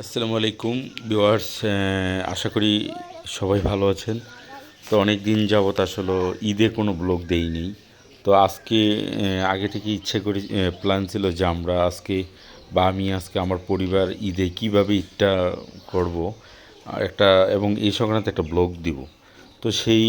আসসালামু আলাইকুম, ভিউয়ার্স আশা করি সবাই ভালো আছেন। তো অনেক দিন যাবত আসলে ঈদে কোনো ব্লগ দেইনি। তো আজকে আগে থেকে ইচ্ছে করে প্ল্যান ছিল যে আমরা আজকে বা আমি আজকে আমার পরিবার ঈদে কীভাবে ঈদটা করব। একটা, এবং এই সংক্রান্ত একটা ব্লগ দিব। তো সেই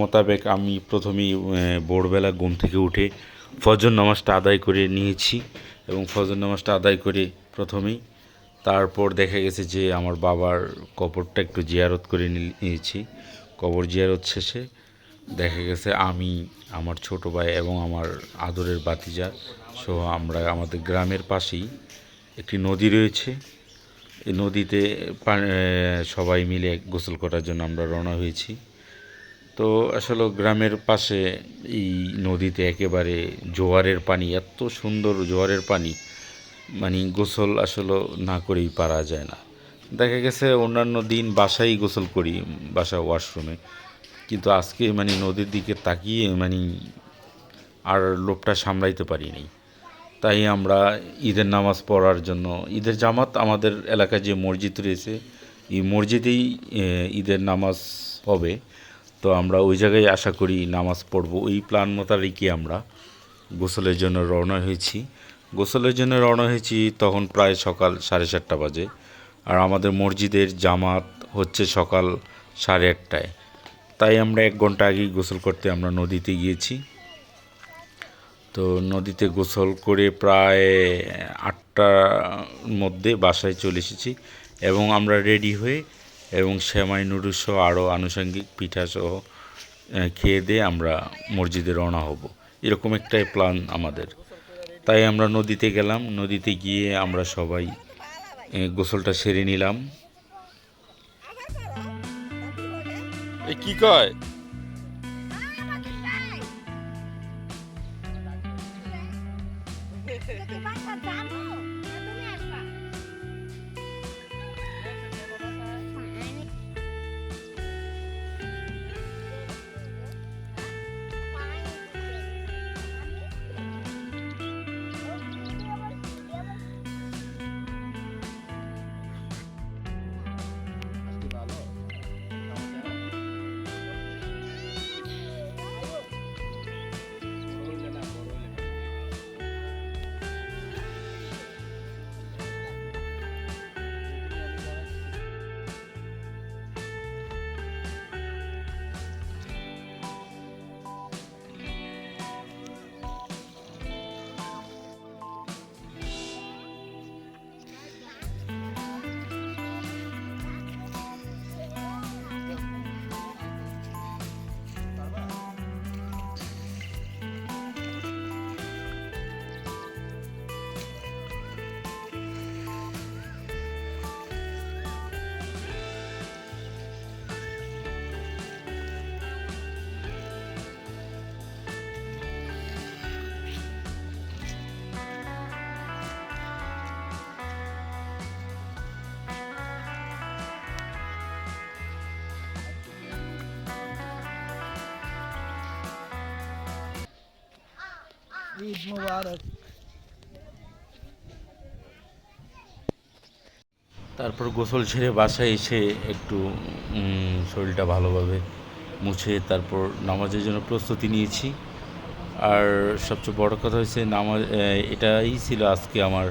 মোতাবেক আমি প্রথমেই ভোরবেলা ঘুম থেকে উঠে ফজর নামাজটা আদায় করে নিয়েছি এবং ফজর নামাজটা আদায় করে প্রথমেই তারপর দেখা গেছে যে আমার বাবার কবরটা একটু জিয়ারত করে নিয়েছি। কবর জিয়ারত শেষে দেখা গেছে আমি, আমার ছোট ভাই এবং আমার আদরের বাতিজা সহ আমরা আমাদের গ্রামের পাশেই একটি নদী রয়েছে। নদীতে সবাই মিলে গোসল করার জন্য আমরা রওনা হয়েছি। তো আসলে গ্রামের পাশে এই নদীতে একেবারে জোয়ারের পানি, এত সুন্দর জোয়ারের পানি মানে গোসল আসলে না করেই পারা যায় না। দেখা গেছে অন্যান্য দিন বাসায় গোসল করি, বাসা ওয়াশরুমে। কিন্তু আজকে মানে নদীর দিকে তাকিয়ে মানে আর লোভটা সামলাইতে পারিনি তাই আমরা ঈদের নামাজ পড়ার জন্য, ঈদের জামাত আমাদের এলাকায় যে মসজিদ রয়েছে, এই মসজিদেই ঈদের নামাজ হবে। তো আমরা ওই জায়গায় আশা করি নামাজ পড়ব। ওই প্ল্যান মোতাবেকই আমরা গোসলের জন্য রওনা হয়েছি। গোসলের জন্য রওনা হয়েছি তখন প্রায় সকাল সাড়ে সাতটা বাজে। আর আমাদের মসজিদের জামাত হচ্ছে সকাল সাড়ে আটটায়। তাই আমরা এক ঘণ্টা আগেই গোসল করতে আমরা নদীতে গিয়েছি। তো নদীতে গোসল করে প্রায় আটটার মধ্যে বাসায় চলে এসেছি এবং আমরা রেডি হয়ে এবং শ্যামাই নুডলস সহ আরও আনুষঙ্গিক পিঠা সহ খেয়ে দিয়ে আমরা মসজিদে রওনা হব। এরকম একটাই প্ল্যান আমাদের। তাই আমরা নদীতে গেলাম। নদীতে গিয়ে আমরা সবাই গোসলটা সেরে নিলাম। কি কয়? ঈদ মুবারক তারপর গোসল ছেড়ে বাসায় এসে একটু শরীরটা ভালোভাবে মুছে তারপর নামাজের জন্য প্রস্তুতি নিয়েছি। আর সবচেয়ে বড় কথা হচ্ছে নামাজ এটাই ছিল আজকে আমার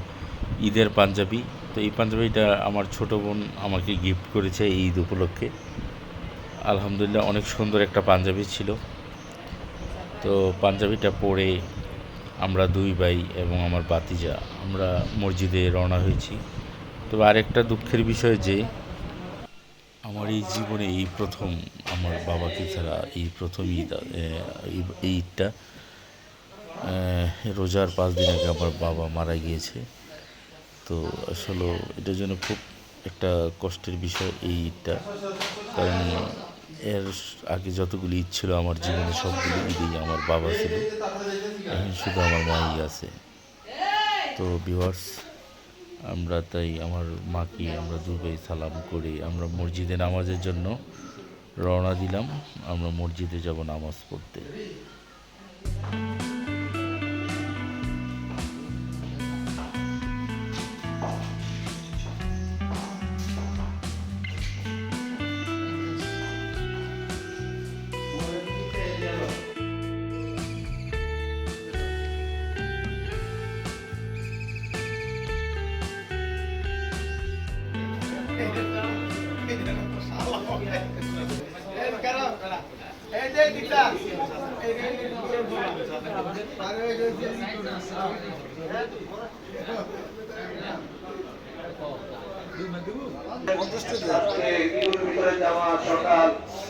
ঈদের পাঞ্জাবি। তো এই পাঞ্জাবিটা আমার ছোট বোন আমাকে গিফট করেছে এই ঈদ উপলক্ষে। আলহামদুলিল্লাহ অনেক সুন্দর একটা পাঞ্জাবি ছিল। তো পাঞ্জাবিটা পরে আমরা দুই ভাই এবং আমার বাতিজা আমরা মসজিদে রওনা হয়েছি। তবে আরেকটা দুঃখের বিষয় যে, আমার এই জীবনে এই প্রথম আমার বাবাকে ছাড়া এই প্রথম ঈদ এই- ঈদটা রোজার পাঁচ দিন আগে আমার বাবা মারা গিয়েছে। তো আসলে এটার জন্য খুব একটা কষ্টের বিষয় এই ঈদটা। কারণ এর আগে যতগুলি ঈদ ছিল, আমার জীবনে সবগুলি ঈদেই আমার বাবা ছিল। এখন শুধু আমার মাই আছে। তো বিভার্স আমরা তাই আমার মাকে আমরা দুবাই সালাম করে। আমরা মসজিদে নামাজের জন্য রওনা দিলাম। আমরা মসজিদে যাব নামাজ পড়তে।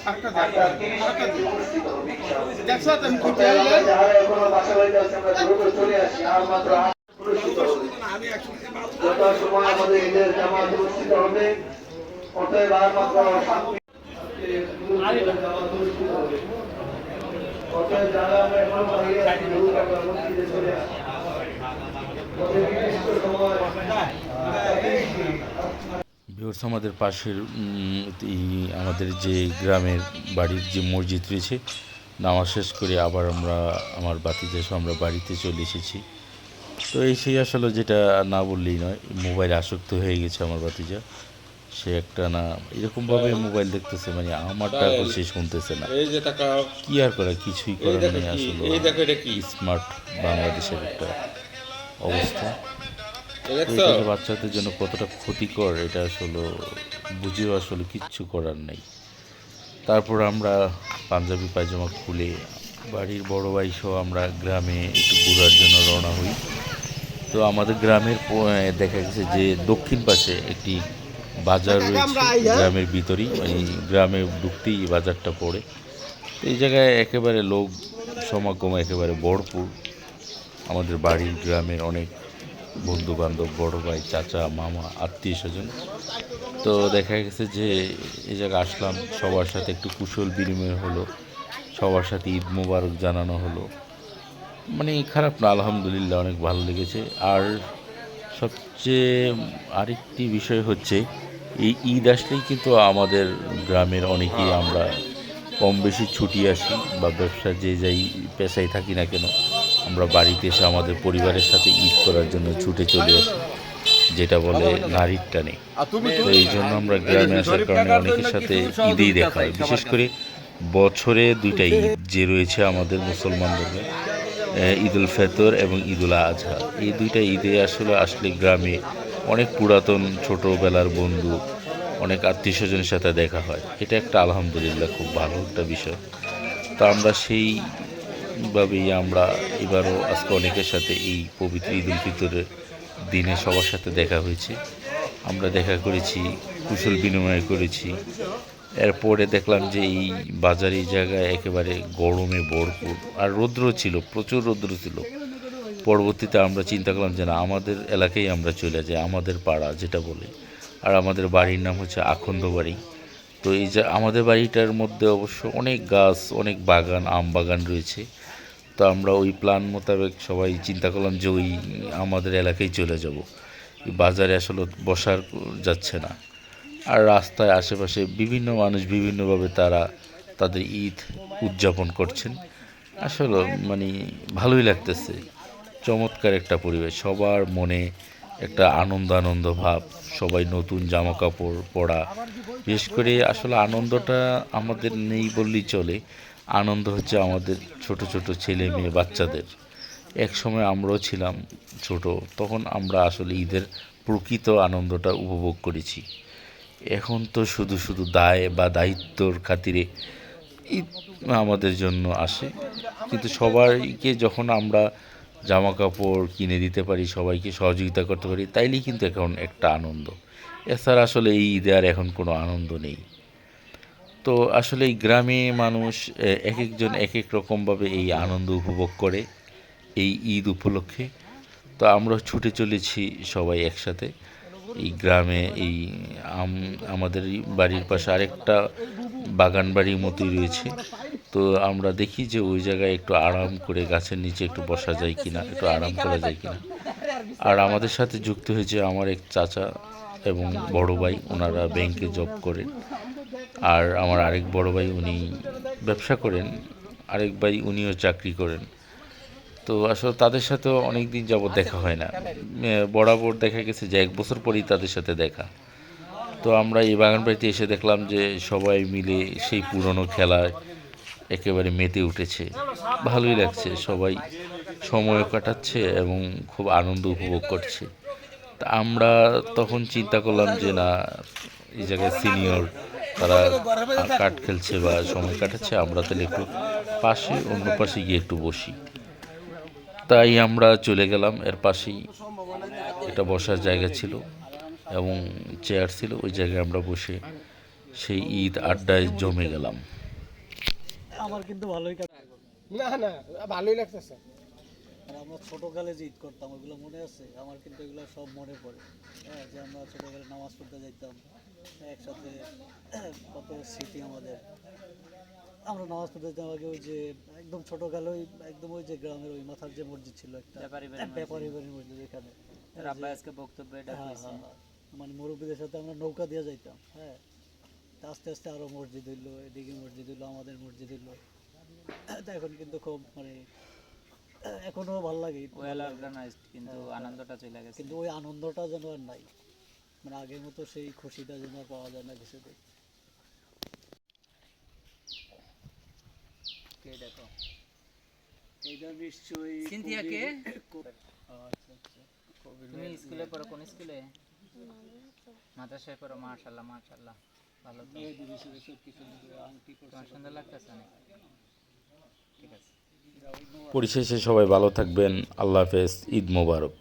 আট অনুষ্ঠিত হবে। যথাসময় আমাদের ঈদের জামাত অনুষ্ঠিত হবে অতএব আর মাত্র সাত মিনিট জামাত অনুষ্ঠিত হবে। আমাদের পাশের আমাদের যে গ্রামের বাড়ির যে মসজিদ রয়েছে, নামাজ শেষ করে আবার আমরা, আমার বাতিতে আমরা বাড়িতে চলে এসেছি। তো এই সেই আসলে যেটা না বললেই নয়, মোবাইল আসক্ত হয়ে গেছে আমার বাতিজা। সে একটা না এরকমভাবে মোবাইল দেখতেছে মানে আমারটা সে শুনতেছে না। এই যে টাকা কি আর করা কিছুই করার নেই আসলে। এই দেখো এটা কি? স্মার্ট বাংলাদেশের একটা অবস্থা। এটা বাচ্চাদের জন্য কতটা ক্ষতিকর এটা আসলে বুঝেও আসলে কিচ্ছু করার নেই। তারপর আমরা পাঞ্জাবি পায়জামা খুলে বাড়ির বড় ভাই সহ আমরা গ্রামে একটু ঘোরার জন্য রওনা হই। তো আমাদের গ্রামের দেখা গেছে যে দক্ষিণ পাশে একটি বাজার রয়েছে গ্রামের ভিতরেই মানে গ্রামে ঢুকতেই বাজারটা পড়ে। এই জায়গায় একেবারে লোক সমাগম একেবারে ভরপুর। আমাদের বাড়ির গ্রামের অনেক বন্ধু বান্ধব বড় ভাই চাচা মামা আত্মীয় স্বজন। তো দেখা গেছে যে এই জায়গায় আসলাম সবার সাথে একটু কুশল বিনিময় হলো সবার সাথে ঈদ মোবারক জানানো হলো। মানে খারাপ না আলহামদুলিল্লাহ অনেক ভালো লেগেছে। আর সবচেয়ে আরেকটি বিষয় হচ্ছে এই ঈদ আসলেই কিন্তু আমাদের গ্রামের অনেকেই আমরা কম বেশি ছুটি আসি বা ব্যবসা যে যাই পেশায় থাকি না কেন আমরা বাড়িতে এসে আমাদের পরিবারের সাথে ঈদ করার জন্য ছুটে চলে আসি যেটা বলে নারীর টানে। তো এই জন্য আমরা গ্রামে আসার কারণে অনেকের সাথে ঈদেই দেখা হয়। বিশেষ করে বছরে দুইটা ঈদ যে রয়েছে আমাদের মুসলমানদের। ঈদ উল ফেতর এবং ঈদ উল আজহা। এই দুইটা ঈদে আসলে আসলে গ্রামে অনেক পুরাতন ছোটোবেলার বন্ধু, অনেক আত্মীয় স্বজনের সাথে দেখা হয়। এটা একটা আলহামদুলিল্লাহ খুব ভালো একটা বিষয়। তো আমরা সেইভাবেই আমরা এবারও আজকে অনেকের সাথে এই পবিত্র ঈদ উল ফিতরের দিনে সবার সাথে দেখা হয়েছে। আমরা দেখা করেছি, কুশল বিনিময় করেছি। এরপরে দেখলাম যে এই বাজার, এই জায়গায় একেবারে গরমে ভরপুর। আর রৌদ্র ছিল, প্রচুর রৌদ্র ছিল। পরবর্তীতে আমরা চিন্তা করলাম যে না, আমাদের এলাকায় আমরা চলে যাই, আমাদের পাড়া যেটা বলে। আর আমাদের বাড়ির নাম হচ্ছে আখন্দ বাড়ি। তো এই যে আমাদের বাড়িটার মধ্যে অবশ্য অনেক গাছ, অনেক বাগান, আম বাগান রয়েছে। তো আমরা ওই প্ল্যান মোতাবেক সবাই চিন্তা করলাম যে ওই আমাদের এলাকায় চলে যাব। বাজারে আসলে বসার যাচ্ছে না। আর রাস্তায় আশেপাশে বিভিন্ন মানুষ বিভিন্নভাবে তারা তাদের ঈদ উদযাপন করছেন। আসলে মানে ভালোই লাগতেছে। চমৎকার একটা পরিবেশ। সবার মনে একটা আনন্দ আনন্দ ভাব, সবাই নতুন জামা কাপড় পরা। বিশেষ করে আসলে আনন্দটা আমাদের নেই বললেই চলে। আনন্দ হচ্ছে আমাদের ছোট ছোট ছেলে মেয়ে বাচ্চাদের। এক সময় আমরাও ছিলাম ছোট, তখন আমরা আসলে ঈদের প্রকৃত আনন্দটা উপভোগ করেছি। এখন তো শুধু শুধু দায় বা দায়িত্বর খাতিরে ঈদ আমাদের জন্য আসে। কিন্তু সবাইকে যখন আমরা জামা কাপড় কিনে দিতে পারি, সবাইকে সহযোগিতা করতে পারি, তাইলেই কিন্তু এখন একটা আনন্দ। এছাড়া আসলে এই ঈদে আর এখন কোনো আনন্দ নেই। তো আসলে এই গ্রামে মানুষ এক একজন এক এক রকমভাবে এই আনন্দ উপভোগ করে এই ঈদ উপলক্ষে। তো আমরা ছুটে চলেছি সবাই একসাথে। এই গ্রামে এই আম, আমাদের বাড়ির পাশে আরেকটা বাগান বাড়ির মতোই রয়েছে। তো আমরা দেখি যে ওই জায়গায় একটু আরাম করে গাছের নিচে একটু বসা যায় কিনা, একটু আরাম করা যায় কিনা। আর আমাদের সাথে যুক্ত হয়েছে আমার এক চাচা এবং বড় ভাই, ওনারা ব্যাংকে জব করেন। আর আমার আরেক বড় ভাই উনি ব্যবসা করেন, আরেক ভাই উনিও চাকরি করেন। তো আসলে তাদের সাথেও অনেক দিন যাবৎ দেখা হয় না। বরাবর দেখা গেছে যে এক বছর পরেই তাদের সাথে দেখা। তো আমরা এই বাগান বাড়িতে এসে দেখলাম যে সবাই মিলে সেই পুরনো খেলায় একেবারে মেতে উঠেছে। ভালোই লাগছে, সবাই সময় কাটাচ্ছে এবং খুব আনন্দ উপভোগ করছে। তা আমরা তখন চিন্তা করলাম যে না, এই জায়গায় সিনিয়র তারা কাঠ খেলছে বা সময় কাটাচ্ছে, আমরা তাহলে একটু পাশে, অন্য পাশে গিয়ে একটু বসি। তাই আমরা চলে গেলাম। এর পাশেই একটা বসার জায়গা ছিল এবং চেয়ার ছিল ওই জায়গায় আমরা বসে সেই ঈদ আড্ডায় জমে গেলাম। আমার কিন্তু ভালোই না না ভালোই লাগতেছে। আর আমরা ছোটকালে যে ঈদ করতাম ওইগুলো মনে আছে? আমার কিন্তু এগুলো সব মনে পড়ে। হ্যাঁ যে আমরা ছোটকালে নামাজ পড়তে যাইতাম একসাথে কত স্মৃতি আমাদের। আমরা নামাজ পড়তে যেতাম আগে ওই যে একদম ছোটকালে ওই একদম ওই যে গ্রামের ওই মাথার যে মসজিদ ছিল একটা। ব্যাপারী বাড়ির মসজিদ। এখানে। আজকে বক্তব্য এটা হ্যাঁ হ্যাঁ হ্যাঁ। মানে মুরব্বীদের সাথে আমরা নৌকা দিয়ে যাইতাম হ্যাঁ। আস্তে আস্তে আরও মসজিদ হইল এদিকে মসজিদ হইল আমাদের মসজিদ হইল। তা এখন কিন্তু খুব মানে এখনও ভালো লাগে। ওয়েল অর্গানাইজড কিন্তু আনন্দটা চলে গেছে। কিন্তু ওই আনন্দটা যেন আর নাই। মানে আগের মতো সেই খুশিটা যেন পাওয়া যায় না কিছুতে। কে দেখো। এইটা নিশ্চয়ই সিনথিয়া কে আচ্ছা আচ্ছা তুমি স্কুলে পড়ো কোন স্কুলে? মাদ্রাসায় পড়ো মাশাআল্লাহ মাশাআল্লাহ। ভালো এই শুধু সব কিছু আংটি তোমার সুন্দর লাগতেছে অনেক ঠিক আছে। পরিশেষে সবাই ভালো থাকবেন। আল্লাহ হাফেজ। ঈদ মোবারক।